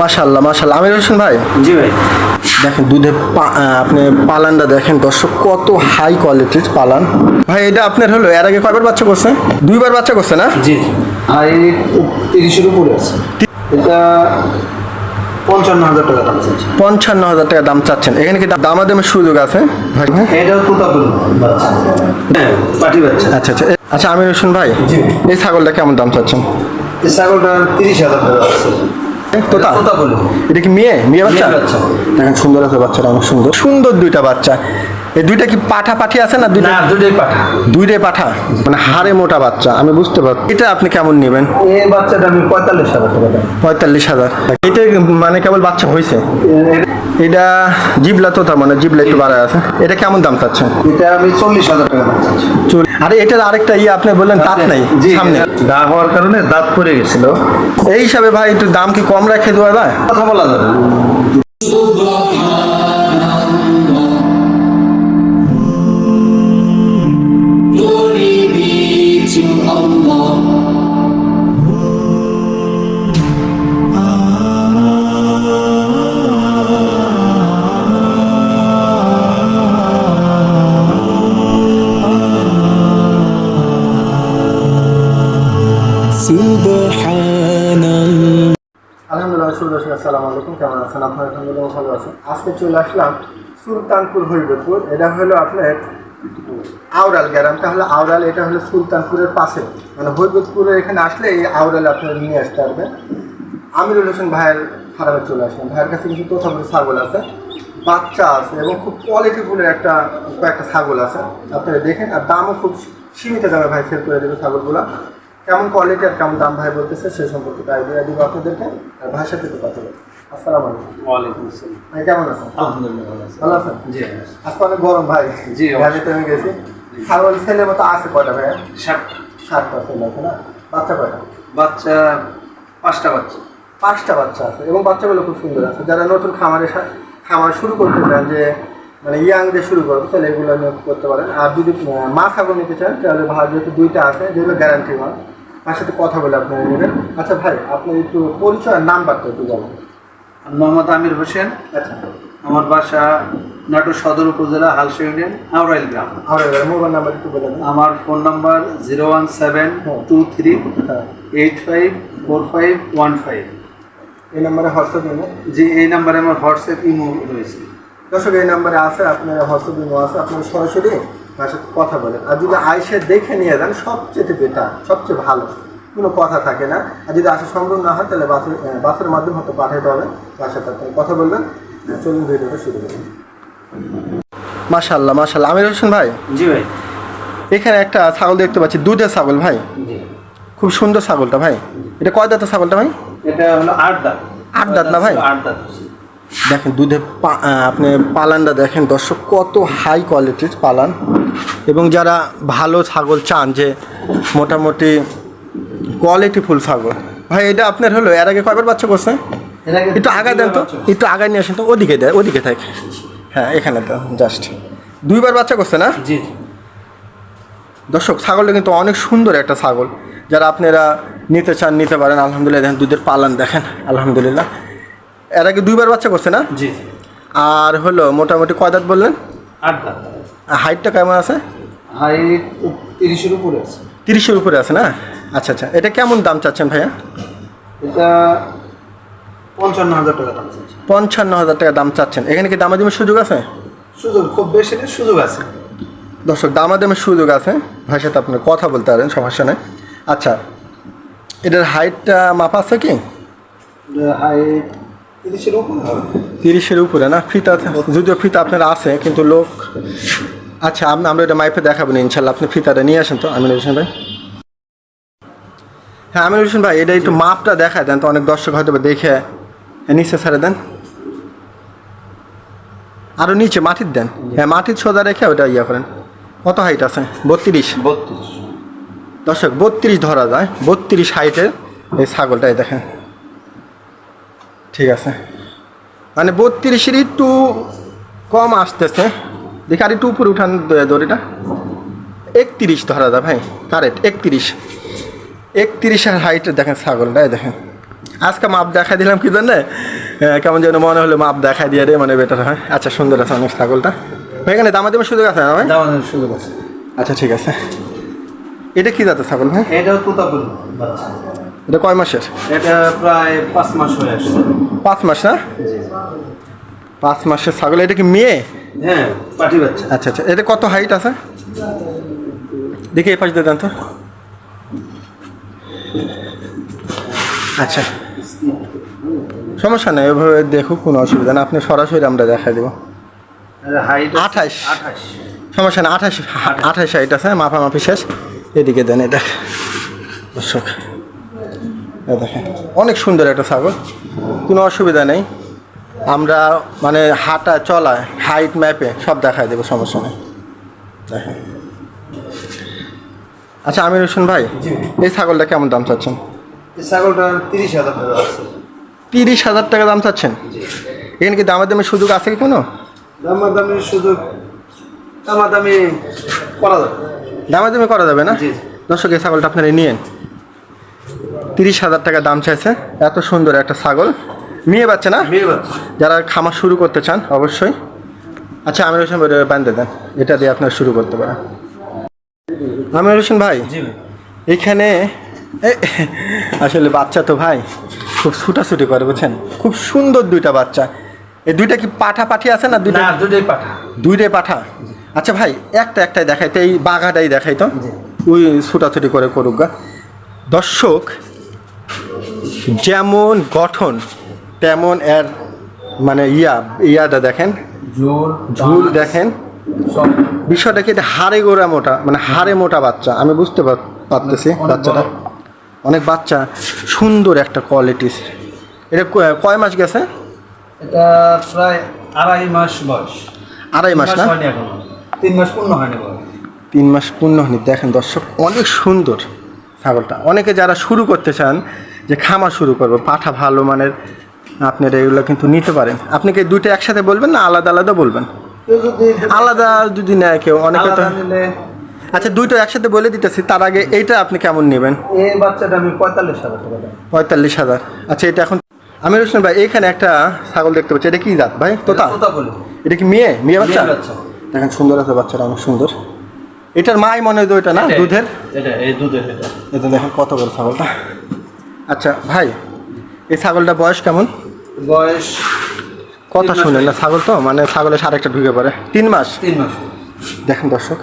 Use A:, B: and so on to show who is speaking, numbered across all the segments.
A: মাশাল্লাহ মাশাল্লাহ আমির হোসেন ভাই?
B: জি ভাই।
A: দেখেন দুধের পা- আপনি পালানটা দেখেন দর্শক কত হাই কোয়ালিটির পালান। ভাই এটা আপনার হলো এর আগে কয়বার বাচ্চা করছে? দুইবার বাচ্চা করছে না?
B: জি আর এই তিরিশের উপরে আছে। এটা পঞ্চান্ন হাজার টাকা দাম চাচ্ছি।
A: পঞ্চান্ন হাজার টাকা দাম চাচ্ছেন। এখানে কি দামাদামের সুযোগ আছে? ভাই ভাই।
B: এটাও তোতাপুরি হ্যাঁ পাটি বাচ্চা।
A: আচ্ছা আচ্ছা। আচ্ছা আমির হোসেন ভাই
B: জি।
A: এই ছাগলটা কেমন দাম চাচ্ছেন?
B: এই ছাগলটা তিরিশ হাজার টাকা আছে
A: তোতা।
B: তোতাপুরি
A: এটা কি মেয়ে? মেয়ে বাচ্চা?
B: মেয়ে বাচ্চা।
A: দেখেন সুন্দর আছে বাচ্চাটা অনেক সুন্দর। সুন্দর দুইটা বাচ্চা। এই দুইটা কি পাঠা পাঠি আছে না দুইটা?
B: না দুটোই পাঠা।
A: দুইটাই পাঠা? মানে হাড়ে মোটা বাচ্চা আমি বুঝতে পারছি এটা আপনি কেমন নেবেন?
B: এই বাচ্চাটা আমি পঁয়তাল্লিশ হাজার টাকা
A: পঁয়তাল্লিশ হাজার। এটা মানে কেবল বাচ্চা হয়েছে এটা জিবলা তো তার মানে জিবলা একটু বাড়ায় আছে। এটা কেমন দাম চাচ্ছেন?
B: এটা আমি চল্লিশ হাজার টাকা
A: আরে এটার আরেকটা ইয়ে আপনি বললেন দাঁত নাই
B: জি
A: সামনে।
B: দা হওয়ার কারণে দাঁত পড়ে গেছিল।
A: এই হিসাবে ভাই একটু দাম কি কম রাখে দেওয়া যায়?
B: কথা বলা যাবে
A: আলহামদুলিল্লাহ সুর দর্শক আসসালামু আলাইকুম। কেমন আছেন? আপনার আলহামদুলিল্লাহ ভালো আছেন। আজকে চলে আসলাম সুলতানপুর হরিদপুর এটা হলো আপনার আউরাল গ্রাম। তাহলে আউরাল এটা হলো সুলতানপুরের পাশে। মানে হরিদপুরের এখানে আসলে এই আউরাল আপনার নিয়ে আসতে পারবেন। আমিরুল হোসেন ভাইয়ের ফার্মে চলে আসলাম। ভাইয়ের কাছে কিছু তোথাপুরি ছাগল আছে, বাচ্চা আছে, এবং খুব কোয়ালিটিফুলের একটা, কয়েকটা ছাগল আছে। আপনারা দেখেন, আর দামও খুব সীমিত দামে ভাই সেল করে দেবে ছাগলগুলো। কেমন কোয়ালিটি আর কেমন দাম ভাই বলতেছে সে সম্পর্কে আইডিয়া দিব আপনাদেরকে আর ভাইয়ের সাথে একটু কথা বলব। আসসালামু আলাইকুম।
B: ওয়ালাইকুম আসসালাম।
A: ভাই কেমন আছেন?
B: আলহামদুলিল্লাহ ভালো আছি।
A: আছেন?
B: জি
A: আজকে অনেক গরম ভাই।
B: জি,
A: আমি গেছি। ছাগল ছেলের মতো আছে কয়টা ভাই
B: ষাট।
A: সাতটা ছেলে আছে না? বাচ্চা কয়টা?
B: বাচ্চা পাঁচটা বাচ্চা।
A: পাঁচটা বাচ্চা আছে এবং বাচ্চাগুলো খুব সুন্দর আছে। যারা নতুন খামারে খামার শুরু করতে চান যে মানে ইয়াং দিয়ে শুরু করবে তাহলে এগুলো নিয়ে করতে পারেন। আর যদি মা ছাগল নিতে চান তাহলে ভাই যেহেতু দুইটা আছে যেগুলো গ্যারান্টি মাল তার সাথে কথা বলে আপনারা নেবেন। আচ্ছা ভাই আপনি একটু পরিচয় আর নাম্বারটা একটু জানান
B: আমি মোহাম্মদ আমির হোসেন।
A: আচ্ছা।
B: আমার বাসা নাটোর সদর উপজেলা হালসা ইউনিয়ন আউরাইল গ্রাম।
A: এবার মোবাইল নাম্বার একটু বলে
B: আমার phone number zero one seven two three
A: হ্যাঁ।
B: Eight five four five one five.
A: এই নাম্বারে হোয়াটসঅ্যাপ ইমো
B: যে এই নাম্বারে আমার হোয়াটসঅ্যাপ ইমো রয়েছে।
A: দর্শক এই নাম্বারে আছে আপনার হোয়াটসঅ্যাপ ইমো আছে আপনার সরাসরি তার সাথে কথা বলেন। আর যদি আইসে দেখে নিয়ে যান সবচেয়ে বেটার সবচেয়ে ভালো। কোনো কথা থাকে না। আর যদি আসা সম্ভব না হয় তাহলে বাসের বাসের মাধ্যমে হয়তো পাঠাতে হবে। তার সাথে আপনি কথা বলবেন। চলুন ভিডিওটা শুরু করুন মাশাল্লাহ মাশাল্লাহ আমির হোসেন ভাই?
B: জি ভাই।
A: এখানে একটা ছাগল দেখতে পাচ্ছি দুধের ছাগল ভাই। খুব সুন্দর ছাগলটা ভাই। এটা কয় দাঁতের ছাগলটা ভাই?
B: এটা হলো আট দাঁত।
A: আট দাঁত না ভাই?
B: আট দাঁত।
A: দেখেন দুধের আপনি পালানটা দেখেন দর্শক কত হাই কোয়ালিটির পালান। এবং যারা ভালো ছাগল চান যে মোটামুটি কোয়ালিটিফুল ছাগল। ভাই এটা আপনার হলো এর আগে কয়বার বাচ্চা করছে? একটু আগায় দেন তো একটু আগায় নিয়ে আসেন তো ওদিকে দেয় ওদিকে থাকে। হ্যাঁ এখানে তো জাস্ট দুইবার বাচ্চা করছে না?
B: জি।
A: দর্শক ছাগলটা কিন্তু অনেক সুন্দর একটা ছাগল। যারা আপনারা নিতে চান নিতে পারেন আলহামদুলিল্লাহ দেখেন দুধের পালান দেখেন আলহামদুলিল্লাহ। এর আগে দুইবার বাচ্চা করছে না?
B: জি
A: আর হলো মোটামুটি কয় দাঁত বললেন?
B: আট দাঁত।
A: হাইটটা কেমন আছে?
B: হাইট তিরিশের উপরে আছে।
A: তিরিশের উপরে আছে না? আচ্ছা আচ্ছা। এটা কেমন দাম চাচ্ছেন ভাইয়া?
B: এটা পঞ্চান্ন হাজার টাকা দাম চাচ্ছি।
A: পঞ্চান্ন হাজার টাকা দাম চাচ্ছেন। এখানে কি দামাদামের সুযোগ আছে?
B: সুযোগ খুব বেশি নেই সুযোগ আছে।
A: দর্শক দামাদামের সুযোগ আছে। ভাইয়ের সাথে আপনার কথা বলতে পারেন সমস্যা নেই। আচ্ছা এটার হাইটটা মাপা আছে কি?
B: হাইট তিরিশের উপরে? হবে
A: তিরিশের উপরে না? ফিতা যদিও ফিতা আপনার আছে কিন্তু লোক আচ্ছা আপনি আমরা এটা মাইপে দেখাবেন ইনশাল্লাহ। আপনি ফিতাটা নিয়ে আসেন তো আমিনুল হোসেন ভাই। হ্যাঁ আমিনুল হোসেন ভাই এটা একটু মাপটা দেখায় দেন তো অনেক দর্শক হয়তো দেখে নিচে ছেড়ে দেন। আরও নিচে মাটির দেন। হ্যাঁ মাটির সোজা রেখে ওটা ইয়ে করেন। কত হাইট আছে? বত্রিশ।
B: বত্রিশ।
A: দর্শক বত্রিশ ধরা যায় বত্রিশ হাইটের এই ছাগলটাই দেখেন। ঠিক আছে। মানে বত্রিশের একটু কম আসতেছে। দেখি আর একটু উপরে উঠান দড়িটা। একত্রিশ ধরা যায় ভাই কারেক্ট একত্রিশ। একত্রিশের হাইটের দেখেন ছাগলটাই দেখেন। আজকে মাপ দেখাই দিলাম কি জন্যে? আহ, কেমন যেন মনে হলো মাপ দেখাই দিয়ে রে মানে বেটার হয়। আচ্ছা সুন্দর আছে অনেক ছাগলটা। ভাই, এখানে দামাদামি সুযোগ আছে না ভাই?
B: সুযোগ আছে।
A: আচ্ছা ঠিক আছে। এটা কি জাতের ছাগল ভাই?
B: এটা তুতাপুরি
A: এটা কয় মাসের?
B: এটা প্রায় পাঁচ মাস হয়ে আসছে।
A: পাঁচ মাস না? পাঁচ মাসের ছাগল এটা কি মেয়ে?
B: হ্যাঁ পাটি বাচ্চা।
A: আচ্ছা আচ্ছা এটা কত হাইট আছে? দেখি এই পাশ দিয়ে দেন তো। আচ্ছা। সমস্যা নেই এভাবে দেখুক কোনো অসুবিধা না। আপনি সরাসরি আমরা দেখাই দেবো।
B: হাইট
A: আঠাশ। সমস্যা নেই আঠাশ আঠাশ হাইট আছে মাপামাপি শেষ। এদিকে দেন এটা দেখ। দর্শক এই দেখেন অনেক সুন্দর একটা ছাগল কোনো অসুবিধা নেই। আমরা মানে হাঁটা চলা হাইট ম্যাপে সব দেখাই দেবো সমস্যা নেই। দেখেন। আচ্ছা আমির হোসেন ভাই এই ছাগলটা কেমন দাম চাচ্ছেন?
B: এই ছাগলটা তিরিশ হাজার টাকা
A: তিরিশ হাজার টাকা দাম চাচ্ছেন? এখানে কি দামের দামের সুযোগ আছে কি কোনো?
B: দামাদামি সুযোগ দামাদামি করা যাবে।
A: দামের দামে করা যাবে না। দর্শক এই ছাগলটা আপনারা নিয়েন। তিরিশ হাজার টাকা দাম চাইছে। এত সুন্দর একটা ছাগল। মেয়ে বাচ্চা না?
B: মেয়ে বাচ্চা।
A: যারা খামার শুরু করতে চান অবশ্যই। আচ্ছা আমির হোসেন বান্ধে দেন। এটা দিয়ে আপনারা শুরু করতে পারেন। আমির হোসেন ভাই
B: জি ভাই।
A: এইখানে এ, আসলে বাচ্চা তো ভাই খুব ছুটাছুটি করে বুঝছেন? খুব সুন্দর দুইটা বাচ্চা। এই দুইটা কি পাঠা পাঠি আছে না দুইটা?
B: না দুটোই পাঠা।
A: দুইটাই পাঠা? আচ্ছা ভাই একটা একটাই দেখাই তো এই বাঘাটাই দেখাই তো। ওই ছুটাছুটি করে করুক গা। দর্শক যেমন গঠন তেমন এর মানে ইয়া ইয়াটা দেখেন। ঝুল দেখেন। বিষয়টা কি? এটা হাড়ে গোড়া মোটা মানে হাড়ে মোটা বাচ্চা। আমি বুঝতে পার- পারতেছি বাচ্চাটা। অনেক বাচ্চা সুন্দর একটা কোয়ালিটিস এটা কয় মাস গেছে?
B: এটা প্রায় আড়াই মাস বয়স।
A: আড়াই মাস না?
B: তিন মাস পূর্ণ হয়নি
A: তিন মাস পূর্ণ হয়নি। দেখেন দর্শক অনেক সুন্দর ছাগলটা। অনেকে যারা শুরু করতে চান যে খামার শুরু করব পাঠা ভালো মানের আপনারা এগুলো কিন্তু নিতে পারেন। আপনি কি দুইটা একসাথে বলবেন না আলাদা আলাদা বলবেন? আলাদা যদি নেয় কেউ অনেকে তো আচ্ছা দুইটা একসাথে বলে দিতেছি তার আগে এইটা আপনি কেমন নেবেন?
B: এই বাচ্চাটা আমি পঁয়তাল্লিশ হাজার টাকা
A: পঁয়তাল্লিশ হাজার। আচ্ছা এটা এখন আমি হোসেন ভাই এখানে একটা ছাগল দেখতে পাচ্ছি এটা কি জাত ভাই? তোতা? এটা কি মেয়ে? মেয়ে বাচ্চা? দেখেন সুন্দর আছে বাচ্চাটা অনেক সুন্দর। এটার মাই মনে হয় ওইটা না দুধের?
B: এটা এই দুধের এটা।
A: এটা দেখেন কত বড় ছাগলটা। আচ্ছা ভাই এই ছাগলটা বয়স কেমন?
B: বয়স
A: কথা শুনেন না ছাগল তো? মানে ছাগলের সার একটা ঢুকে পড়ে। তিন মাস?
B: তিন মাস।
A: দেখেন দর্শক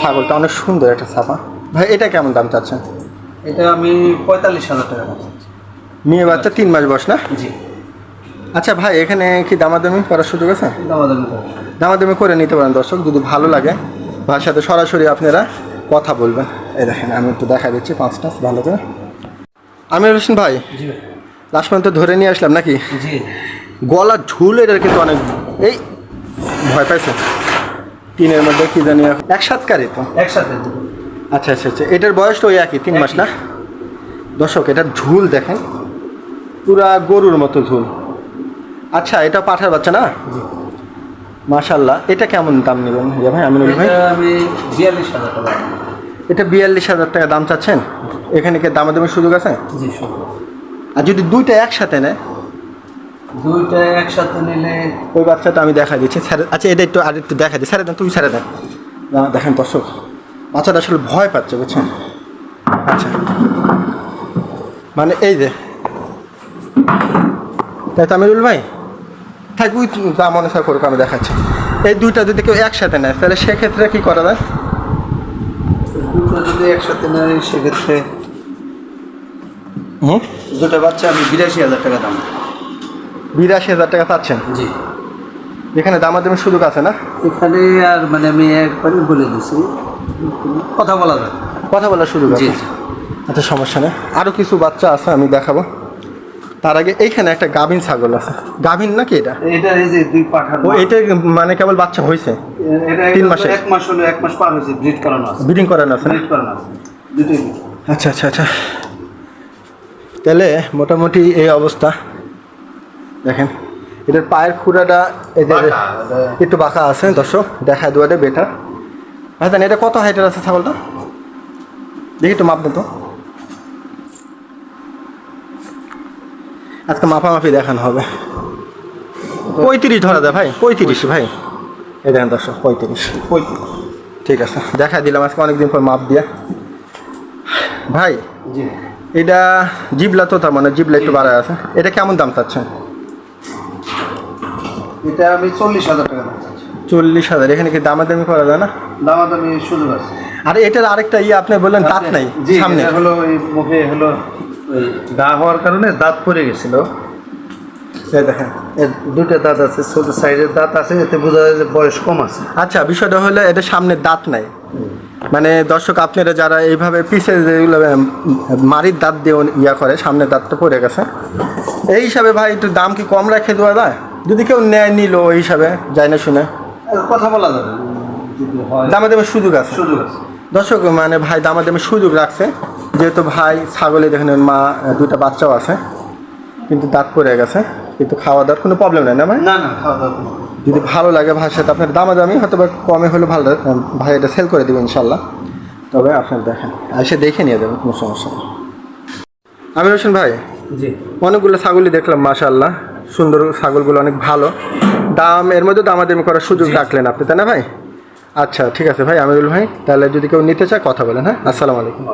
A: ছাগলটা অনেক সুন্দর একটা ছাপা। ভাই এটা কেমন দাম চাচ্ছেন?
B: এটা আমি পঁয়তাল্লিশ হাজার টাকা।
A: মেয়ে বাচ্চা তিন মাস বয়স না?
B: জি।
A: আচ্ছা ভাই এখানে কি দামাদামি করার সুযোগ আছে?
B: দামাদামি করে
A: দামাদামি করে নিতে পারেন দর্শক যদি ভালো লাগে। ভাইয়ের সাথে সরাসরি আপনারা কথা বলবেন। এই দেখেন আমি একটু দেখা দিচ্ছি পাঁচটা ভালো করে। আমির হোসেন ভাই লাস্ট পর্যন্ত ধরে নিয়ে আসলাম নাকি?
B: জি।
A: গলার ঝুল এটার কিন্তু অনেক এই ভয় পাইছে। তিনের মধ্যে কি জানি এখন- এক তো?
B: একসাথে।
A: আচ্ছা আচ্ছা আচ্ছা এটার বয়স তো ওই একই তিন মাস না? দর্শক এটার ঝুল দেখেন পুরা গরুর মতো ঝুল। আচ্ছা এটা পাঠার বাচ্চা না? মাশাল্লাহ এটা কেমন দাম নেবেন ভাই আমি ভাই?
B: আমি বিয়াল্লিশ হাজার টাকা
A: এটা বিয়াল্লিশ হাজার টাকা দাম চাচ্ছেন? এখানে কি দামাদামের সুযোগ আছে?
B: জি
A: আর যদি দুইটা একসাথে নেয়?
B: দুইটা একসাথে নিলে
A: ওই বাচ্চাটা আমি দেখা দিচ্ছি। স্যার আচ্ছা এটা একটু আর একটু দেখা দিই। স্যারে দেন তুমি স্যারে দেন। দেখেন দর্শক বাচ্চাটা আসলে ভয় পাচ্ছে বুঝছেন? আচ্ছা। মানে এই যে তাই তো আমিরুল ভাই? থাক ওই যা মনে হয় করুক আমি দেখাচ্ছি। এই দুইটা যদি কেউ একসাথে নেয় তাহলে সেক্ষেত্রে কী করা যায়?
B: দুটো যদি একসাথে নেয় সেক্ষেত্রে
A: হুম?
B: দুটো বাচ্চা আমি বিরাশি হাজার টাকা দাম।
A: বিরাশি হাজার টাকা পাচ্ছেন
B: জি।
A: এখানে দামাদামের সুযোগ আছে না?
B: এখানে আর মানে আমি একবারই বলে দিছি। কথা বলা যায়।
A: কথা বলার সুযোগ আছে? আচ্ছা সমস্যা নেই। আরও কিছু বাচ্চা আছে আমি দেখাবো। তার আগে এইখানে একটা গাভিন ছাগল আছে। গাভিন নাকি এটা?
B: এটা এই যে দুই পাঠার
A: ও এটা মানে কেবল বাচ্চা হয়েছে তিন
B: মাসে এক মাস হলো এক মাস পার হয়েছে ব্রিড করানো আছে।
A: ব্রিডিং করানো আছে?
B: ব্রিড করানো আছে দুটোই
A: আচ্ছা আচ্ছা আচ্ছা। তাহলে মোটামুটি এই অবস্থা। দেখেন এটার পায়ের খুঁড়াটা এই যে একটু বাঁকা আছে দর্শক দেখা দেওয়াটা বেটার হ্যাঁ জানি এটা কত হাইটের আছে ছাগলটা? দেখি একটু মাপ তো। আজকে মাপামাপি দেখানো হবে। পঁয়ত্রিশ ধরা যায় ভাই পঁয়ত্রিশ ভাই। এই দেখেন দর্শক পঁয়ত্রিশ। ঠিক আছে দেখা দিলাম আজকে অনেকদিন পর মাপ দিয়ে। ভাই
B: জি।
A: এটা জিবলা তো তার মানে জিবলা একটু বাড়ায় আছে। এটা কেমন দাম চাচ্ছেন?
B: এটা আমি চল্লিশ হাজার টাকা দাম
A: চল্লিশ হাজার এখানে কি দামাদামি করা যায় না?
B: দামাদামি সুযোগ আছে।
A: আর এটার আরেকটা ইয়ে আপনি বললেন দাঁত নাই সামনে।
B: হলো ওই মুখে হলো গা হওয়ার কারণে দাঁত পড়ে গেছিল।
A: দেখেন
B: দুটো দাঁত আছে ছোট সাইডের দাঁত আছে এতে বোঝা যায় যে বয়স কম আছে।
A: আচ্ছা বিষয়টা হলো এটা সামনে দাঁত নাই। মানে দর্শক আপনারা যারা এইভাবে পিছে যেগুলো মারির দাঁত দিয়ে ইয়া করে সামনে দাঁতটা পড়ে গেছে এই হিসাবে ভাই একটু দাম কি কম রাখে দেওয়া যায়? যদি কেউ নেয় নিল ওই হিসাবে যায় না শুনে।
B: কথা বলা যাবে।
A: দামে দামে সুযোগ আছে।
B: সুযোগ আছে।
A: দর্শক মানে ভাই দামে দামে সুযোগ রাখছে। যেহেতু ভাই ছাগলে দেখেন মা দুটা বাচ্চাও আছে কিন্তু দাঁত পড়ে গেছে কিন্তু খাওয়া দাওয়ার কোনো প্রবলেম নেই না ভাই?
B: না না খাওয়া দাওয়া কোনো
A: যদি ভালো লাগে সাথে আপনার দামাদামি হয়তো বা কমে হলে ভালো ভাই এটা সেল করে দেবেন ইনশাল্লাহ তবে আপনার দেখেন এসে দেখে নিয়ে যাবেন কোনো সমস্যা নেই। আমি হোসেন ভাই
B: জি।
A: অনেকগুলো ছাগলই দেখলাম মাশাল্লাহ সুন্দর ছাগলগুলো অনেক ভালো। দাম এর মধ্যে দামাদামি করার সুযোগ রাখলেন আপনি তাই না ভাই? আচ্ছা ঠিক আছে ভাই আমিরুল ভাই তাহলে যদি কেউ নিতে চায় কথা বলেন হ্যাঁ? আসসালামু আলাইকুম।